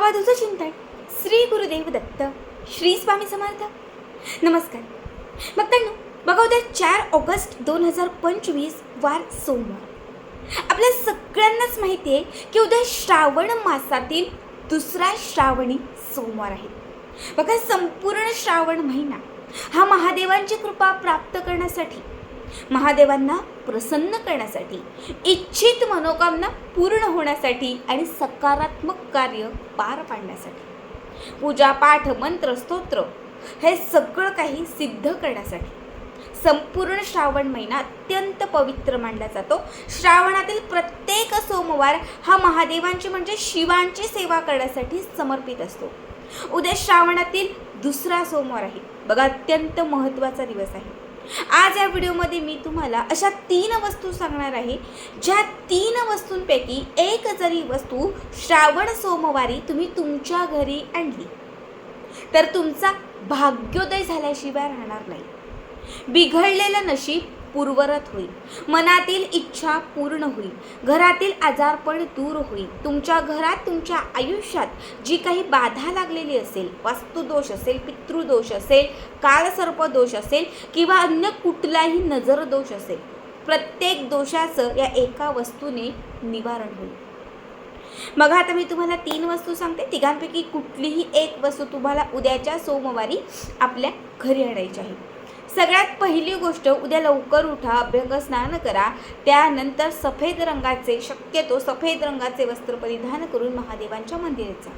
बाबाधूचं चिंतन. श्री गुरुदेव दत्त श्री स्वामी समर्थ. नमस्कार. भक्तांनो बघा उद्या चार ऑगस्ट दोन हजार पंचवीस वार सोमवार. आपल्या सगळ्यांनाच माहिती आहे की उद्या श्रावण मासातील दुसरा श्रावणी सोमवार आहे. बघा संपूर्ण श्रावण महिना हा महादेवांची कृपा प्राप्त करण्यासाठी महादेवांना प्रसन्न करण्यासाठी इच्छित मनोकामना पूर्ण होण्यासाठी आणि सकारात्मक कार्य पार पाडण्यासाठी. पूजा पाठ मंत्र स्तोत्र हे सगळं काही सिद्ध करण्यासाठी. संपूर्ण श्रावण महिना अत्यंत पवित्र मानला जातो. श्रावणातील प्रत्येक सोमवार हा महादेवांची म्हणजे शिवांची सेवा करण्यासाठी समर्पित असतो. उद्या श्रावणातील दुसरा सोमवार आहे. बघा अत्यंत महत्त्वाचा दिवस आहे. आज या व्हिडिओमध्ये मी तुम्हाला अशा तीन वस्तू सांगणार आहे ज्या तीन वस्तूंपैकी एक जरी वस्तू श्रावण सोमवारी तुम्ही तुमच्या घरी आणली तर तुमचा भाग्योदय झाल्याशिवाय राहणार नाही. बिघडलेलं नशीब पूर्वरत होईल. मनातील इच्छा पूर्ण होईल. घरातील आजारपण दूर होईल. तुमच्या घरात तुमच्या आयुष्यात जी काही बाधा लागलेली असेल वास्तुदोष असेल पितृदोष असेल काळसर्पदोष असेल किंवा अन्य कुठलाही नजर दोष असेल प्रत्येक दोषाचं या एका वस्तूने निवारण होईल. मग आता मी तुम्हाला तीन वस्तू सांगते. तिघांपैकी कुठलीही एक वस्तू तुम्हाला उद्याच्या सोमवारी आपल्या घरी आणायची आहे. सगळ्यात पहिली गोष्ट उद्या लवकर उठा अभ्यंग स्नान करा. त्यानंतर सफेद रंगाचे शक्यतो सफेद रंगाचे वस्त्र परिधान करून महादेवांच्या मंदिरात जा.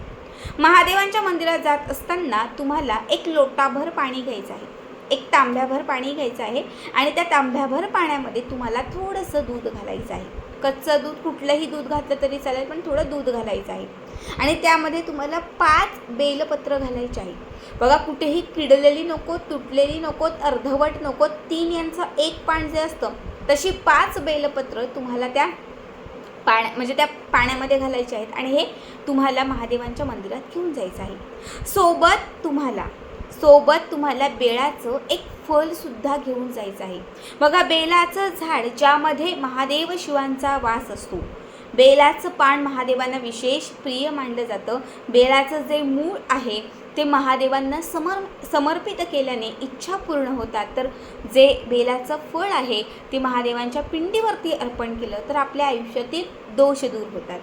महादेवांच्या मंदिरात जात असताना तुम्हाला एक लोटाभर पाणी घ्यायचं आहे. एक तांब्याभर पाणी घ्यायचं आहे आणि त्या तांब्याभर पाण्यामध्ये तुम्हाला थोडंसं दूध घालायचं आहे. कच्चं दूध कुठलंही दूध घातलं तरी चालेल पण थोडं दूध घालायचं आहे. आणि त्यामध्ये तुम्हाला पाच बेलपत्र घालायचे आहे. बघा कुठेही किडलेली नको तुटलेली नकोत अर्धवट नको तीन यांचं एक पान जे असतं तशी पाच बेलपत्र तुम्हाला त्या पाण्या म्हणजे त्या पाण्यामध्ये घालायचे आहेत. आणि हे तुम्हाला महादेवांच्या मंदिरात घेऊन जायचं आहे. सोबत तुम्हाला सोबत तुम्हाला बेळाचं एक फलसुद्धा घेऊन जायचं आहे. बघा बेलाचं झाड ज्यामध्ये महादेव शिवांचा वास असतो. बेलाचं पान महादेवांना विशेष प्रिय मानलं जातं. बेलाचं जे मूळ आहे ते महादेवांना समर समर्पित केल्याने इच्छा पूर्ण होतात. तर जे बेलाचं फळ आहे ते महादेवांच्या पिंडीवरती अर्पण केलं तर आपल्या आयुष्यातील दोष दूर होतात.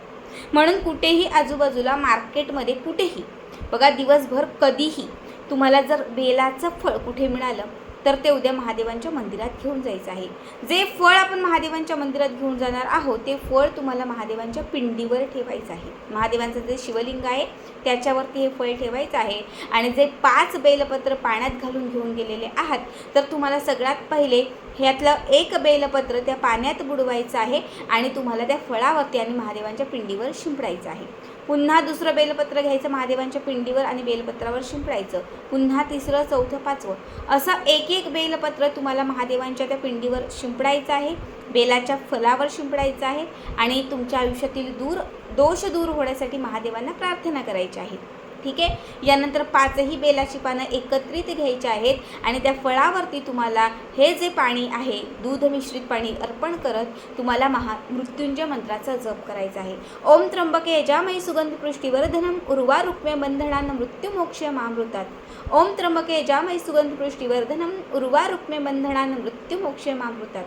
म्हणून कुठेही आजूबाजूला मार्केटमध्ये कुठेही बघा दिवसभर कधीही तुम्हाला जर बेलाचं फळ कुठे मिळालं तर ते उद्या महादेवांच्या मंदिरात घेऊन जायचं आहे. जे फळ आपण महादेवांच्या मंदिरात घेऊन जाणार आहोत ते फळ तुम्हाला महादेवांच्या पिंडीवर ठेवायचं आहे. महादेवांचं जे शिवलिंग आहे त्याच्यावरती हे फळ ठेवायचं आहे. आणि जे पाच बेलपत्र पाण्यात घालून घेऊन गेलेले आहात तर तुम्हाला सगळ्यात पहिले ह्यातलं एक बेलपत्र त्या पाण्यात बुडवायचं आहे आणि तुम्हाला त्या फळावरती आणि महादेवांच्या पिंडीवर शिंपडायचं आहे. पुन्हा दुसरं बेलपत्र घ्यायचं महादेवांच्या पिंडीवर आणि बेलपत्रावर शिंपडायचं. पुन्हा तिसरं चौथं पाचवं. असं एक एक बेलपत्र तुम्हाला महादेवांच्या त्या पिंडीवर शिंपडायचं आहे बेलाच्या फलावर शिंपडायचं आहे आणि तुमच्या आयुष्यातील दूर दोष दूर होण्यासाठी महादेवांना प्रार्थना करायची आहे. ठीक आहे? यानंतर पाचही बेलाची पानं एकत्रित घ्यायची आहेत आणि त्या फळावरती तुम्हाला हे जे पाणी आहे दूध मिश्रित पाणी अर्पण करत तुम्हाला महा मृत्युंजय मंत्राचा जप करायचा आहे. ओम त्र्यंबके यजामयी सुगंध पृष्टीवर्धनम उर्वा रुक्मे बंधनान मृत्युमोक्ष मामृतात. ओम त्र्यंबके यजामयी सुगंध पृष्टीवर्धनम उर्वा रुक्मे बंधनान मृत्युमोक्ष मामृतात.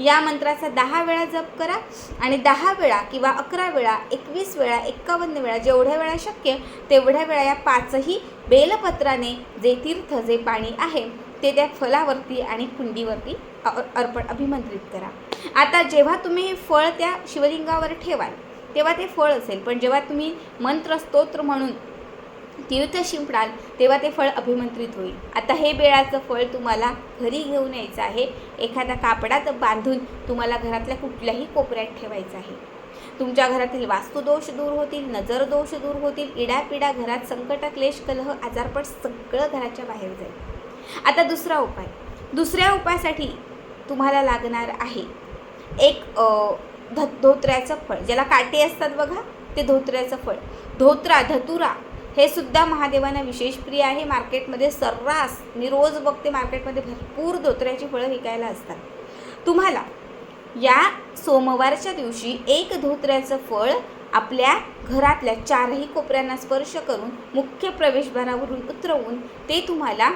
या मंत्राचा दहा वेळा जप करा आणि दहा वेळा किंवा अकरा वेळा एकवीस वेळा एक्कावन्न वेळा जेवढ्या वेळा शक्य तेवढ्या वेळा या पाचही बेलपत्राने जे तीर्थ जे पाणी आहे ते त्या फलावरती आणि कुंडीवरती अ- अर्पण अभिमंत्रित करा. आता जेव्हा तुम्ही हे फळ त्या शिवलिंगावर ठेवाल तेव्हा ते फळ असेल. पण जेव्हा तुम्ही मंत्र स्तोत्र म्हणून तीर्थ शिंपडाल तेव्हा ते फळ अभिमंत्रित होईल. आता हे बेळाचं फळ तुम्हाला घरी घेऊन यायचं आहे. एखाद्या कापडात बांधून तुम्हाला घरातल्या कुठल्याही कोपऱ्यात ठेवायचं आहे. तुमच्या घरातील वास्तुदोष दूर होतील नजर दोष दूर होतील इडापिडा घरात संकट क्लेश कलह आजारपण सगळं घराच्या बाहेर जाईल. आता दुसरा उपाय. दुसऱ्या उपायासाठी तुम्हाला लागणार आहे एक ध धोत्र्याचं फळ. ज्याला काटे असतात बघा ते धोत्र्याचं फळ. धोत्रा धतुरा हे सुद्धा महादेवांना विशेष प्रिय आहे. मार्केटमध्ये सर्रास मी रोज बघते मार्केटमध्ये भरपूर धोत्र्याची फळं विकायला असतात. तुम्हाला या सोमवारच्या दिवशी एक धोत्र्याचं फळ आपल्या घरातल्या चारही कोपऱ्यांना स्पर्श करून मुख्य प्रवेशद्वारावरून उतरवून ते तुम्हाला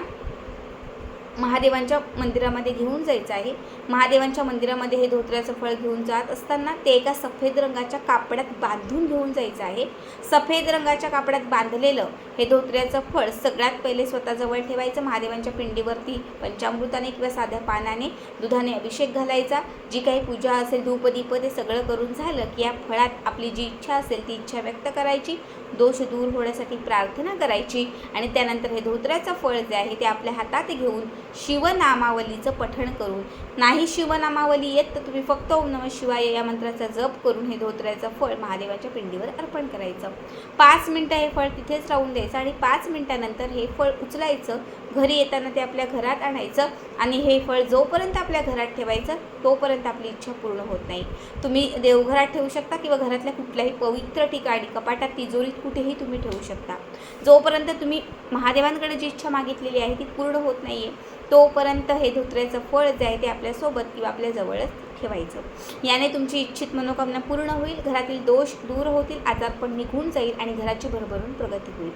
महादेवांच्या मंदिरामध्ये घेऊन जायचं आहे. महादेवांच्या मंदिरामध्ये हे धोत्र्याचं फळ घेऊन जात असताना ते एका सफेद रंगाच्या कापडात बांधून घेऊन जायचं आहे. सफेद रंगाच्या कापडात बांधलेलं हे धोत्र्याचं फळ सगळ्यात पहिले स्वतःजवळ ठेवायचं. महादेवांच्या पिंडीवरती पंचामृताने किंवा साध्या पानाने दुधाने अभिषेक घालायचा. जी काही पूजा असेल धूपदीप ते सगळं करून झालं की या फळात आपली जी इच्छा असेल ती इच्छा व्यक्त करायची. दोष दूर होण्यासाठी प्रार्थना करायची आणि त्यानंतर हे धोत्र्याचं फळ जे आहे ते आपल्या हातात घेऊन शिवनामावलीचं पठण करून. नाही शिवनामावली येत तर तुम्ही फक्त ओम नमः शिवाय या मंत्राचा जप करून हे धोत्र्याचं फळ महादेवाच्या पिंडीवर अर्पण करायचं. पाच मिनटं हे फळ तिथेच राहून द्यायचं आणि पाच मिनटानंतर हे फळ उचलायचं. घरी येताना ते आपल्या घरात आणायचं आणि हे फळ जोपर्यंत आपल्या घरात ठेवायचं तोपर्यंत आपली इच्छा पूर्ण होत नाही. तुम्ही देवघरात ठेवू शकता किंवा घरातल्या कुठल्याही पवित्र ठिकाणी कपाटात तिजोरीत कुठेही तुम्ही ठेवू शकता. जोपर्यंत तुम्ही महादेवांकडे जी इच्छा मागितलेली आहे ती पूर्ण होत नाही आहे तोपर्यंत हे धोत्र्याचं फळ जे आहे ते आपल्यासोबत किंवा आपल्या जवळच ठेवायचं. याने तुमची इच्छित मनोकामना पूर्ण होईल घरातील दोष दूर होतील आजारपण निघून जाईल आणि घराची भरभरून प्रगती होईल.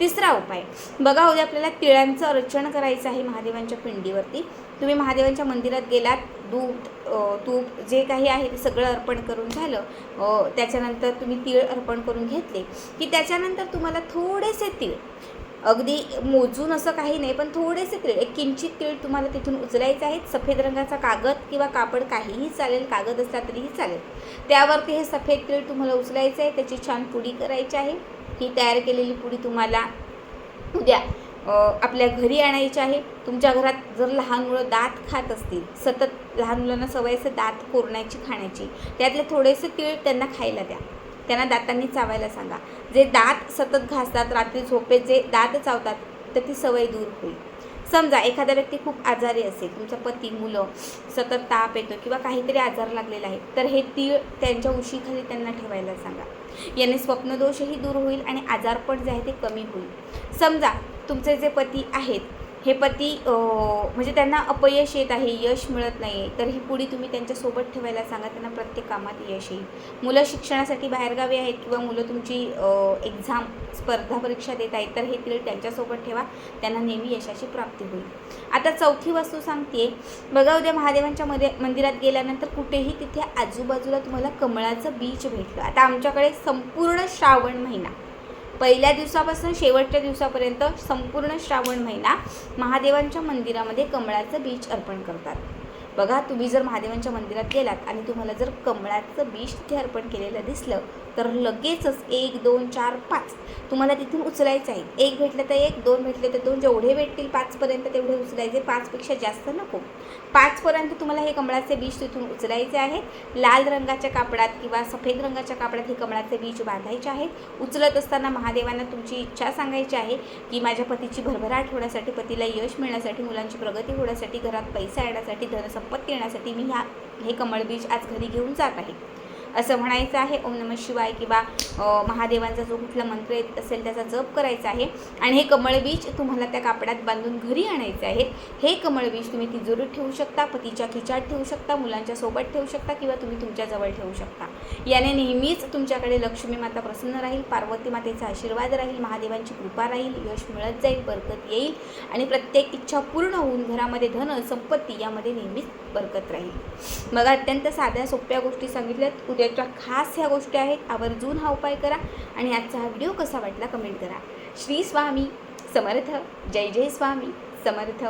तिसरा उपाय बघा हो उद्या आपल्याला तिळांचं अर्चन करायचं आहे महादेवांच्या पिंडीवरती. तुम्ही महादेवांच्या मंदिरात गेलात दूध तूप जे काही आहे ते सगळं अर्पण करून झालं त्याच्यानंतर तुम्ही तीळ अर्पण करून घेतले. की त्याच्यानंतर तुम्हाला थोडेसे तीळ अगदी मोजून असं काही नाही पण थोडेसे तीळ एक किंचित तीळ तुम्हाला तिथून उचलायचे आहेत. सफेद रंगाचा कागद किंवा कापड काहीही चालेल कागद असला तरीही चालेल. त्यावरती हे सफेद तीळ तुम्हाला उचलायचं आहे. त्याची छान पुडी करायची आहे. ही तयार केलेली पुडी तुम्हाला उद्या आपल्या घरी आणायची आहे. तुमच्या घरात जर लहान मुलं दात खात असतील सतत लहान मुलांना सवय असते दात कोरण्याची खाण्याची त्यातले थोडेसे तीळ त्यांना खायला द्या. त्यांना दातांनी चावायला सांगा. जे दात सतत घासतात रात्री झोपेत जे दात चावतात तर ती सवय दूर होईल. समजा एखादा व्यक्ती खूप आजारी असेल तुमचा पती मुलं सतत ताप येतो किंवा काहीतरी आजार लागलेला आहे तर हे तीळ त्यांच्या उशीखाली त्यांना ठेवायला सांगा. याने स्वप्नदोषही दूर होईल आणि आजारपण जे आहे ते कमी होईल. समजा तुमचे जे पती आहेत हे पती म्हणजे त्यांना अपयश येत आहे यश मिळत नाही आहे तर ही पुढी तुम्ही त्यांच्यासोबत ठेवायला सांगा त्यांना प्रत्येक कामात यश येईल. मुलं शिक्षणासाठी बाहेरगावी आहेत किंवा मुलं तुमची एक्झाम स्पर्धा परीक्षा देत आहेत तर हे तीळ त्यांच्यासोबत ठेवा त्यांना नेहमी यशाची प्राप्ती होईल. आता चौथी वस्तू सांगते बघा उद्या महादेवांच्या मध्ये मंदिरात गेल्यानंतर कुठेही तिथे आजूबाजूला तुम्हाला कमळाचं बीज भेटलं. आता आमच्याकडे संपूर्ण श्रावण महिना पहिल्या दिवसापासून शेवटच्या दिवसापर्यंत संपूर्ण श्रावण महिना महादेवांच्या मंदिरामध्ये कमळाचं बीज अर्पण करतात. बघा तुम्ही जर महादेवांच्या मंदिरात गेलात आणि तुम्हाला जर कमळाचं बीज तिथे अर्पण केलेलं दिसलं तर लगेचच एक दोन चार पाच. तुम्हाला तिथून उचलायचं आहे. एक भेटलं तर एक दोन भेटले तर दोन. जेवढे भेटतील पाचपर्यंत तेवढे उचलायचे. पाचपेक्षा जास्त नको. पाचपर्यंत तुम्हाला हे कमळाचे बीज तिथून उचलायचे आहेत लाल रंगाच्या कापडात किंवा सफेद रंगाच्या कापडात हे कमळाचे बीज बांधायचे आहेत. उचलत असताना महादेवांना तुमची इच्छा सांगायची आहे की माझ्या पतीची भरभराट होण्यासाठी पतीला यश मिळण्यासाठी मुलांची प्रगती होण्यासाठी घरात पैसा येण्यासाठी धनसंपत्ती येण्यासाठी मी ह्या हे कमळबीज आज घरी घेऊन जात आहे. असं म्हणायचं आहे. ओम नमः शिवाय किंवा महादेवांचा जो कुठला मंत्र येत असेल त्याचा जप करायचा आहे. आणि हे कमळबीज तुम्हाला त्या कापडात बांधून घरी आणायचे आहेत. हे कमळबीज तुम्ही तिजोरीत ठेवू शकता पतीच्या खिचात ठेवू शकता मुलांच्या सोबत ठेवू शकता किंवा तुम्ही तुमच्याजवळ ठेवू शकता. याने नेहमीच तुमच्याकडे लक्ष्मी माता प्रसन्न राहील पार्वती मातेचा आशीर्वाद राहील महादेवांची कृपा राहील यश मिळत जाईल बरकत येईल आणि प्रत्येक इच्छा पूर्ण होऊन घरामध्ये धन संपत्ती यामध्ये नेहमीच बरकत राहील. मग अत्यंत साध्या सोप्या गोष्टी सांगितल्यात. उद्याच्या खास ह्या गोष्टी आहेत आवर्जून हा उपाय करा आणि आजचा हा व्हिडिओ कसा वाटला कमेंट करा. श्री स्वामी समर्थ जय जय स्वामी समर्थ.